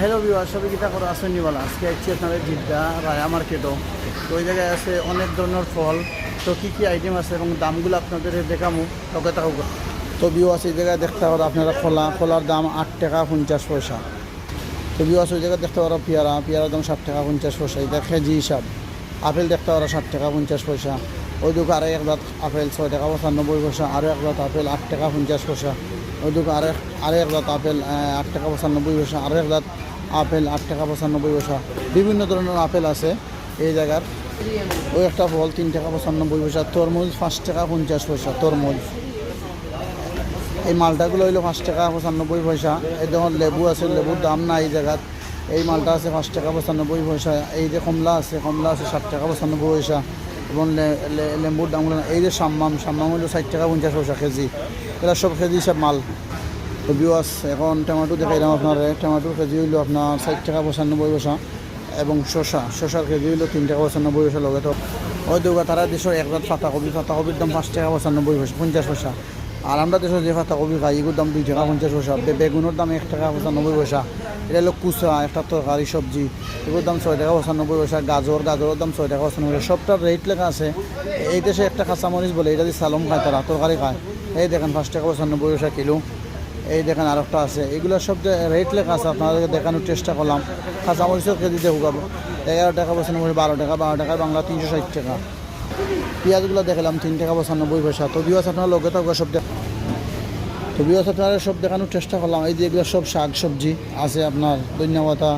Hello বিবাহ সবাই কিতা করে আসেন নিবালা। আজকে আসছি আপনাদের জিদ্দা রায়া মার্কেটও। তো ওই জায়গায় আছে অনেক ধরনের ফল। তো কী কী আইটেম আছে এবং দামগুলো আপনাদের দেখামু? লগে থাকুক তো বিও আছে এই জায়গায় দেখতে পারো আপনারা খোলা খোলার দাম আট টাকা পঞ্চাশ পয়সা। তো বিও আছে ওই জায়গায় দেখতে পারো পেয়ারা। পেয়ারার দাম ষাট টাকা পঞ্চাশ পয়সা। এটা কেজি হিসাব। আপেল দেখতে পারো ষাট টাকা পঞ্চাশ পয়সা। ওই দুটো আরও এক দাঁত আপেল ছয় টাকা পঁচানব্বই পয়সা। আরও এক দাঁত আপেল আট টাকা পঞ্চাশ পয়সা। ওই দুটো আরও আরও এক দাঁত আপেল আট টাকা পঁচানব্বই পয়সা। আরও এক দাঁত আপেল আট টাকা পঁচানব্বই পয়সা। বিভিন্ন ধরনের আপেল আছে এই জায়গার। ওই একটা ফল তিন টাকা পঁচানব্বই পয়সা, তরমুজ পাঁচ টাকা পঞ্চাশ পয়সা, তরমুজ। এই মালটাগুলো হইল পাঁচ টাকা পঁচানব্বই পয়সা। এই দেখুন, লেবু আছে, লেবুর দাম না এই জায়গাত এই মালটা আছে পাঁচ টাকা পঁচানব্বই পয়সা। এই যে কমলা আছে কমলা আছে ষাট টাকা পঁচানব্বই পয়সা। এবং লে- লে- লেবুর দামগুলো এই যে সাম্মাম সাম্মাম হইল ষাট টাকা পঞ্চাশ পয়সা কেজি। এরা সব কেজি সব মাল। তো বিওয়াস এখন টমেটো দেখাইলাম আপনার। টমেটোর কেজি হইল আপনার ষাট টাকা পঁচানব্বই পয়সা এবং শসা। শসার কেজি হইল তিন টাকা পঁচানব্বই পয়সা লগে। তো ওই দুগা তারা দেশের এক রাত পাতাকপি পাতাকপির দাম পাঁচ টাকা পঁচানব্বই পয়সা, পঞ্চাশ পয়সা। আর আমরা দেশের যে পাতাকপি খাই, এগুলোর দাম দুই টাকা পঞ্চাশ পয়সা। বেগুনের দাম এক টাকা পঁচানব্বই পয়সা। এটা হলো কুচা, একটা তরকারি, সবজি। এগুলোর দাম ছয় টাকা পঁচানব্বই পয়সা। গাজর, গাজরের দাম ছয় টাকা পঁচানব্বই পয়সা। সবটার রেট লেখা আছে। এই দেশে একটা কাঁচামরিচ বলে, এটা দিয়ে সালম খায় তারা, তরকারি খায়। এই দেখেন, পাঁচ টাকা পঁচানব্বই পয়সা কিলো। এই দেখেন আরেকটা আছে। এগুলো সব যে রেট লেখা আছে, আপনাদেরকে দেখানোর চেষ্টা করলাম। কাঁচামরিচের কেজি দেখুক এগারো টাকা পঁচানব্বই, বারো টাকা বারো টাকা বাংলা তিনশো ষাট টাকা। পেঁয়াজগুলো দেখলাম, তিন টাকা পঁচানব্বই পয়সা। তো বিবাস আপনার লগে থাকবে সব তো বিবাস আপনারা সব দেখানোর চেষ্টা করলাম। এই যে এগুলো সব শাক সবজি আছে আপনার ধন্যবাদা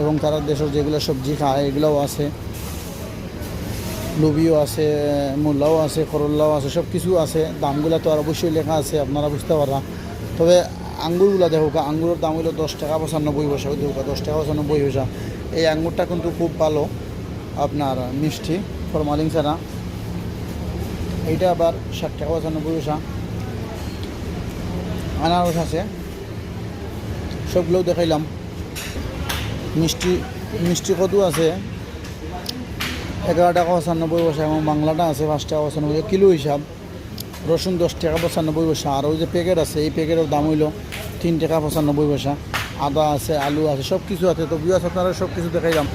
এবং তারা দেশের যেগুলো সবজি খায়, এগুলোও আছে। লুবিও আছে মূলাও আছে, করল্লাও আছে সব কিছু আছে। দামগুলো তো আর অবশ্যই লেখা আছে, আপনারা বুঝতে পারবেন তবে আঙ্গুরগুলো দেখো আঙ্গুরের দাম হলো দশ টাকা পঁচানব্বই পয়সা দেখো দশ টাকা পঁচানব্বই পয়সা। এই আঙ্গুরটা কিন্তু খুব ভালো, আপনার মিষ্টি ফরমালিং ছাড়া। এইটা আবার ষাট টাকা পঁচানব্বই পয়সা। আনারস আছে, সবগুলোও দেখাইলাম। মিষ্টি মিষ্টি কদু আছে, এগারো টাকা পঁচানব্বই পয়সা, এবং বাংলাটা আছে পাঁচ টাকা পঁচানব্বই কিলো হিসাব। রসুন দশ টাকা পঁচানব্বই পয়সা। আর ওই যে প্যাকেট আছে, এই প্যাকেটের দাম হইল তিন টাকা পঁচানব্বই পয়সা। আদা আছে, আলু আছে সব কিছু আছে। তো বিয়াস আপনারা সব কিছু দেখাইলাম।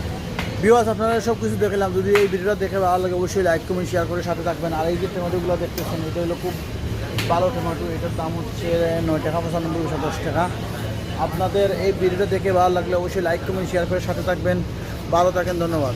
বিয়াস আপনারা সব কিছু দেখাইলাম। যদি এই ভিডিওটা দেখে ভালো লাগে, অবশ্যই লাইক কমেন্ট শেয়ার করে সাথে থাকবেন। আর এই যে টমেটোগুলো দেখতেছেন, এটা হলো খুব ভালো টমেটো এটার দাম হচ্ছে নয় টাকা পঁচানব্বই পয়সা, দশ টাকা। আপনাদের এই ভিডিওটা দেখে ভালো লাগলে অবশ্যই লাইক কমেন্ট শেয়ার করে সাথে থাকবেন। ভালো থাকেন, ধন্যবাদ।